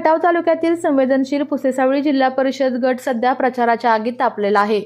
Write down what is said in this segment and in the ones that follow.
खटाव तालुक्यातील संवेदनशील पुसेसावळी जिल्हा परिषद गट सध्या प्रचाराच्या आगीत तापलेला आहे.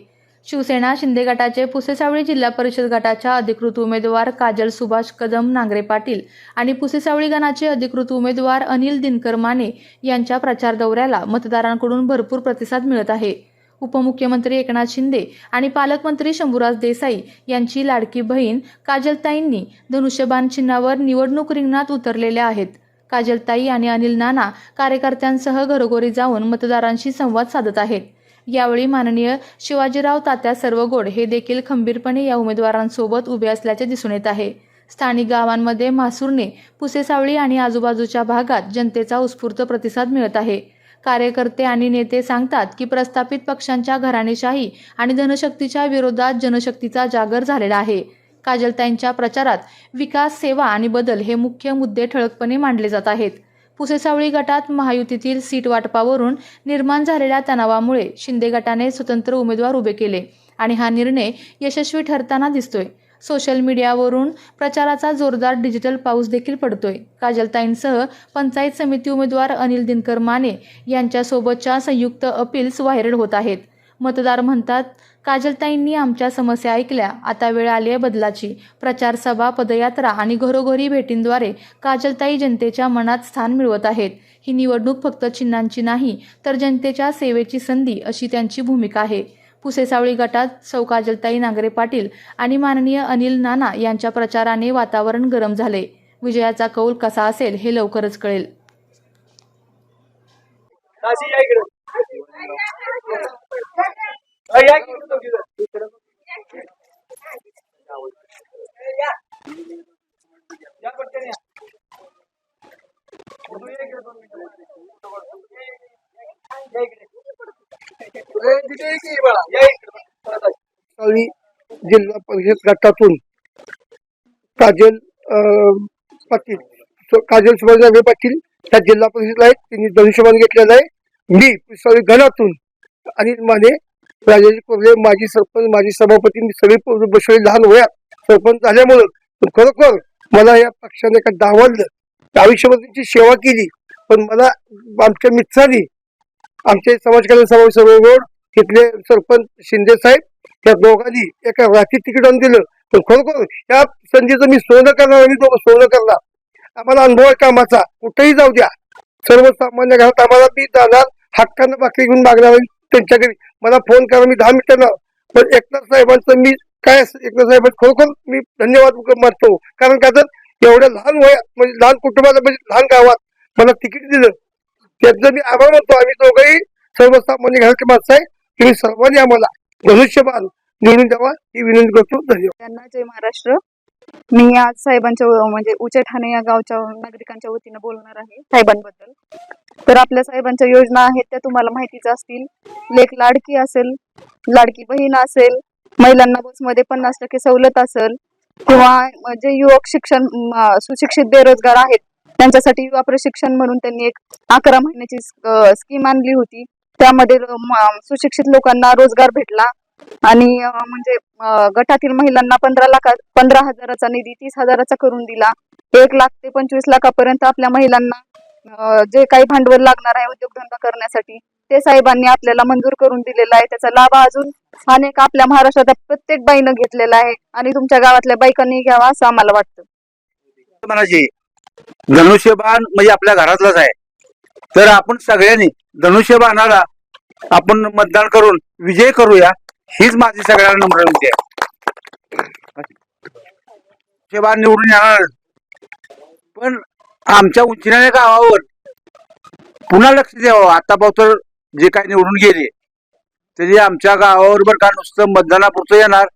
शिवसेना शिंदे गटाचे पुसेसावळी जिल्हा परिषद गटाच्या अधिकृत उमेदवार काजल सुभाष कदम नांगरे पाटील आणि पुसेसावळी गणाचे अधिकृत उमेदवार अनिल दिनकर माने यांच्या प्रचार दौऱ्याला मतदारांकडून भरपूर प्रतिसाद मिळत आहे. उपमुख्यमंत्री एकनाथ शिंदे आणि पालकमंत्री शंभूराज देसाई यांची लाडकी बहीण काजलताईंनी धनुष्यबाण चिन्हावर निवडणूक रिंगणात उतरलेल्या आहेत. काजलताई आणि अनिल नाना कार्यकर्त्यांसह घरोघरी जाऊन मतदारांशी संवाद साधत आहेत. यावेळी माननीय शिवाजीराव तात्या सर्वगोड हे देखील खंबीरपणे या उमेदवारांसोबत उभे असल्याचे दिसून येत आहे. स्थानिक गावांमध्ये म्हासूरने पुसेसावळी आणि आजूबाजूच्या भागात जनतेचा उत्स्फूर्त प्रतिसाद मिळत आहे. कार्यकर्ते आणि नेते सांगतात की प्रस्थापित पक्षांच्या घराणेशाही आणि धनशक्तीच्या विरोधात जनशक्तीचा जागर झालेला आहे. काजलताईंच्या प्रचारात विकास सेवा आणि बदल हे मुख्य मुद्दे ठळकपणे मांडले जात आहेत. पुसेसावळी गटात महायुतीतील सीट वाटपावरून निर्माण झालेल्या तणावामुळे शिंदे गटाने स्वतंत्र उमेदवार उभे केले आणि हा निर्णय यशस्वी ठरताना दिसतोय. सोशल मीडियावरून प्रचाराचा जोरदार डिजिटल पाऊस देखील पडतोय. काजलताईंसह पंचायत समिती उमेदवार अनिल दिनकर माने यांच्यासोबतच्या संयुक्त अपील्स व्हायरल होत आहेत. मतदार म्हणतात काजलताईंनी आमच्या समस्या ऐकल्या. आता वेळ आली आहे बदलाची. प्रचार सभा पदयात्रा आणि घरोघरी भेटींद्वारे काजलताई जनतेच्या मनात स्थान मिळवत आहेत. ही निवडणूक फक्त चिन्हांची नाही तर जनतेच्या सेवेची संधी अशी त्यांची भूमिका आहे. पुसेसावळी गटात सौ काजलताई नांगरे पाटील आणि माननीय अनिल नाना यांच्या प्रचाराने वातावरण गरम झाले. विजयाचा कौल कसा असेल हे लवकरच कळेल काशी या इकडे अ, या इकडे दोघीजण. या. या पटकन या. तू ये इकडे दोन मिनिटं. या इकडे. जिल्हा परिषद गटातून काजल पाटील काजल सुभाषराव पाटील त्या जिल्हा परिषदला आहेत. त्यांनी धनुष्यबाण घेतलेला आहे. मी पिसावळी गणातून अनिल माने राजाजी कोरले माजी सरपंच माजी सभापती मी सगळे बसवले लहान वयात. सरपंच झाल्यामुळं पण खरोखर मला या पक्षाने का डावललं. आयुष्यभर त्यांची सेवा केली. पण मला आमच्या मित्रांनी आमचे समाजकल्याण सभा सर्व तिथले सरपंच शिंदे साहेब त्या दोघांनी एका रात्री तिकीट आणून दिलं. पण खरोखर या संधीचं मी सोनं करणार आणि दोघं सोनं करणार. आम्हाला अनुभव आहे कामाचा. कुठेही जाऊ द्या. सर्वसामान्य घरात आम्हाला मी जाणार हक्कानं बाकी घेऊन मागणार त्यांच्या घरी. मला फोन करा मी दहा मिनिटांना पण एकनाथ साहेबांचं मी काय असं- एकनाथ साहेबांचं खरोखर मी धन्यवाद मानतो. कारण का तर एवढ्या लहान वयात म्हणजे लहान कुटुंबाला म्हणजे लहान गावात मला तिकीट दिलं. त्याचं मी आभार मानतो. आम्ही दोघंही सर्वसामान्य घरातले माणसं आहे. तुम्ही सर्वांनी आम्हाला धनुष्यबाण निवडून द्यावा ही विनंती करतो. धन्यवाद. त्यांना जय महाराष्ट्र. मी आज साहेबांच्या म्हणजे उचे ठाणे या गावच्या नागरिकांच्या वतीनं बोलणार आहे साहेबांबद्दल. तर आपल्या साहेबांच्या योजना आहेत त्या तुम्हाला माहितीच असतील. लेख लाडकी असेल लाडकी बहीण असेल महिलांना बसमध्ये पन्नास टक्के सवलत असेल किंवा जे युवक शिक्षण सुशिक्षित बेरोजगार आहेत त्यांच्यासाठी युवा प्रशिक्षण म्हणून त्यांनी एक अकरा महिन्याची स्कीम आणली होती. त्यामध्ये सुशिक्षित लोकांना रोजगार भेटला. आणि म्हणजे गटातील महिलांना पंधरा लाख पंधरा हजाराचा निधी तीस हजाराचा करून दिला. एक लाख ते पंचवीस लाखापर्यंत आपल्या महिलांना जे काही भांडवल लागणार आहे उद्योगधंदा करण्यासाठी ते साहेबांनी आपल्याला मंजूर करून दिलेला आहे. त्याचा लाभ अजून अनेक आपल्या महाराष्ट्रात प्रत्येक बाईनं घेतलेला आहे. आणि तुमच्या गावातल्या बायकांनी घ्यावा असं आम्हाला वाटतं. धनुष्यबाण म्हणजे आपल्या घरातलाच आहे. तर आपण सगळ्यांनी धनुष्यबाणाला आपण मतदान करून विजय करूया हीच माझी सगळ्यांना नम्र विनंती आहे. निवडून येणार. पण आमच्या उंचीनाने गावावर पुन्हा लक्ष द्यावं. आता तर जे काही निवडून गेले तरी आमच्या गावावर बरं का नुसतं मतदानापुरतं येणार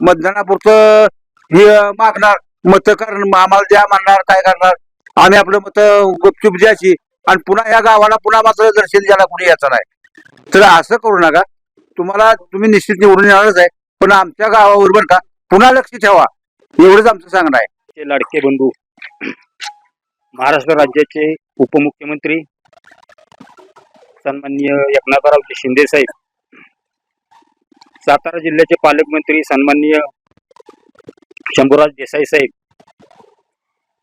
मतदानापुरतं हे मागणार मत करणार आम्हाला द्या मानणार काय करणार. आम्ही आपलं मत गुपचूप द्यायची. आणि पुन्हा या गावाला पुन्हा मात्र दर्शन द्यायला कुणी यायचं नाही. तर असं करू नका. तुम्हाला तुम्ही निश्चित निवडून येणारच आहे. पण आमच्या गावावर बरं का पुन्हा लक्ष ठेवा. एवढंच आमचं सांगणं आहे. लाडके बंधू महाराष्ट्र राज्याचे उपमुख्यमंत्री सन्माननीय एकनाथरावजी शिंदे साहेब सातारा जिल्ह्याचे पालकमंत्री सन्माननीय शंभूराज देसाई साहेब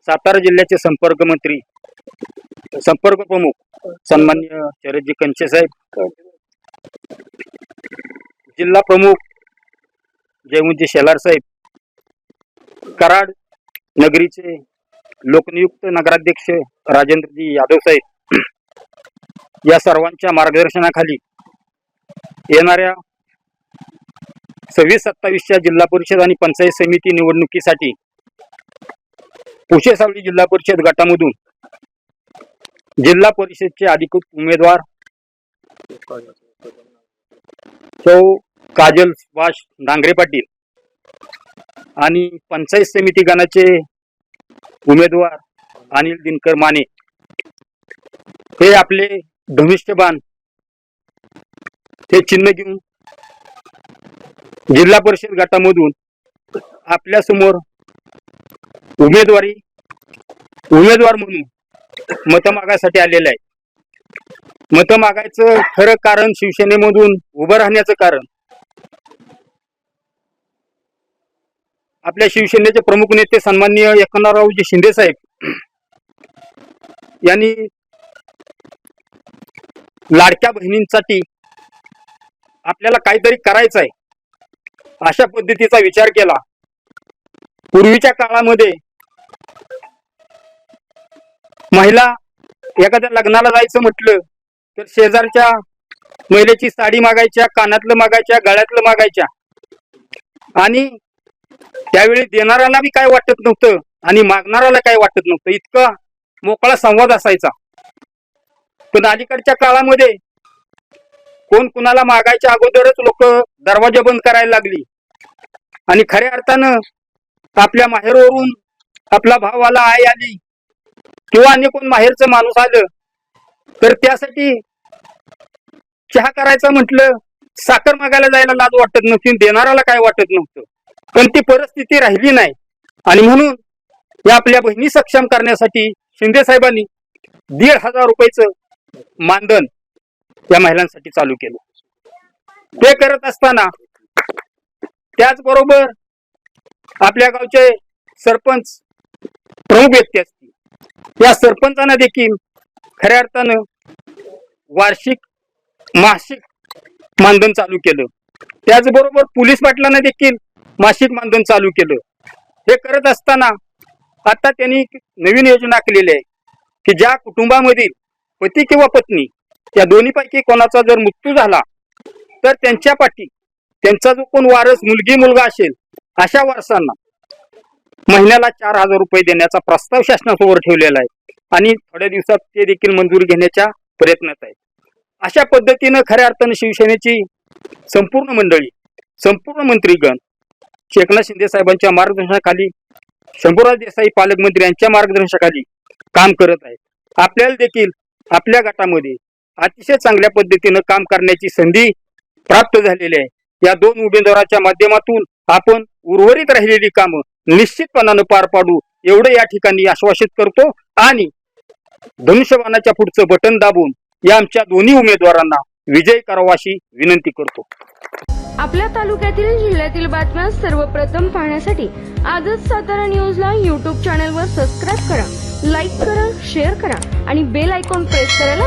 सातारा जिल्ह्याचे संपर्क मंत्री संपर्क प्रमुख सन्मान्य शरदजी कंचे साहेब. जिल्हा प्रमुख जयवंती शेलार साहेब. कराड नगरीचे लोकनियुक्त नगराध्यक्ष राजेंद्रजी यादव साहेब. या सर्वांच्या मार्गदर्शनाखाली येणाऱ्या सव्वीस सत्तावीसच्या जिल्हा परिषद आणि पंचायत समिती निवडणुकीसाठी पुशेसावली जिल्हा परिषद गटामधून जिल्हा परिषदचे अधिकृत उमेदवार. सौ काजल सुभाष डांगरे पाटील आणि पंचायत समिती गणाचे उमेदवार अनिल दिनकर माने. हे आपले धनुष्यबाण हे चिन्ह घेऊन जिल्हा परिषद गटामधून आपल्यासमोर उमेदवारी उमेदवार म्हणून मत मागायसाठी आलेले आहे. मत मागायचं खरं कारण शिवसेनेमधून उभं राहण्याचं कारण. आपल्या शिवसेनेचे प्रमुख नेते सन्माननीय एकनाथरावजी शिंदे साहेब यांनी लाडक्या बहिणींसाठी आपल्याला काहीतरी करायचं आहे अशा पद्धतीचा विचार केला. पूर्वीच्या काळामध्ये महिला एखाद्या लग्नाला जायचं म्हटलं तर शेजारच्या महिलेची साडी मागायच्या कानातलं मागायच्या गळ्यातलं मागायच्या. आणि त्यावेळी देणाऱ्याला बी काय वाटत नव्हतं आणि मागणाऱ्याला काय वाटत नव्हतं. इतका मोकळा संवाद असायचा. पण अलीकडच्या काळामध्ये कोण कुणाला मागायच्या अगोदरच लोक दरवाजा बंद करायला लागली. आणि खऱ्या अर्थानं आपल्या माहेरवरून आपला भाव आला आई आली किंवा अन्य कोण माहेरचं माणूस आलं तर त्यासाठी चहा करायचं म्हटलं साखर मागायला जायला लाज वाटत नव्हती देणाराला काय वाटत नव्हतं. पण ती परिस्थिती राहिली नाही. आणि म्हणून या आपल्या बहिणी सक्षम करण्यासाठी शिंदे साहेबांनी दीड हजार रुपयाचं मानधन या महिलांसाठी चालू केलं. ते करत असताना त्याचबरोबर आपल्या गावचे सरपंच प्रमुख व्यक्ती असतील या सरपंचांना देखील खऱ्या अर्थानं वार्षिक मासिक मानधन चालू केलं. त्याचबरोबर पोलीस पाटलांना देखील मासिक मानधन चालू केलं. हे करत असताना आता त्यांनी एक नवीन योजना आखलेली आहे की ज्या कुटुंबामधील पती किंवा पत्नी या दोन्हीपैकी कोणाचा जर मृत्यू झाला तर त्यांच्या पाठी त्यांचा जो कोण वारस मुलगी मुलगा असेल अशा वारसांना महिन्याला चार हजार रुपये देण्याचा प्रस्ताव शासनासमोर ठेवलेला आहे. आणि थोड्या दिवसात ते देखील मंजुरी घेण्याच्या प्रयत्नात आहे अशा पद्धतीनं खऱ्या अर्थानं शिवसेनेची संपूर्ण मंडळी संपूर्ण मंत्रीगण एकनाथ शिंदे साहेबांच्या मार्गदर्शनाखाली शंभूराज देसाई पालकमंत्री यांच्या मार्गदर्शनाखाली काम करत आहेत. आपल्याला देखील आपल्या गटामध्ये अतिशय चांगल्या पद्धतीनं काम करण्याची संधी प्राप्त झालेली आहे. या दोन उमेदवाराच्या माध्यमातून आपण उर्वरित राहिलेली कामं निश्चितपणानं पार पाडू एवढं या ठिकाणी आश्वासित करतो आणि धनुष्यबाणाच्या पुढचं बटन दाबून या आमच्या दोन्ही उमेदवारांना विजय करावा अशी विनंती करतो. आपल्या तालुक्यातील जिल्ह्यातील बातम्या सर्वप्रथम पाहण्यासाठी आजच सातारा न्यूजला यूट्यूब चॅनलवर सबस्क्राईब करा लाईक करा शेअर करा आणि बेल आयकॉन प्रेस करायला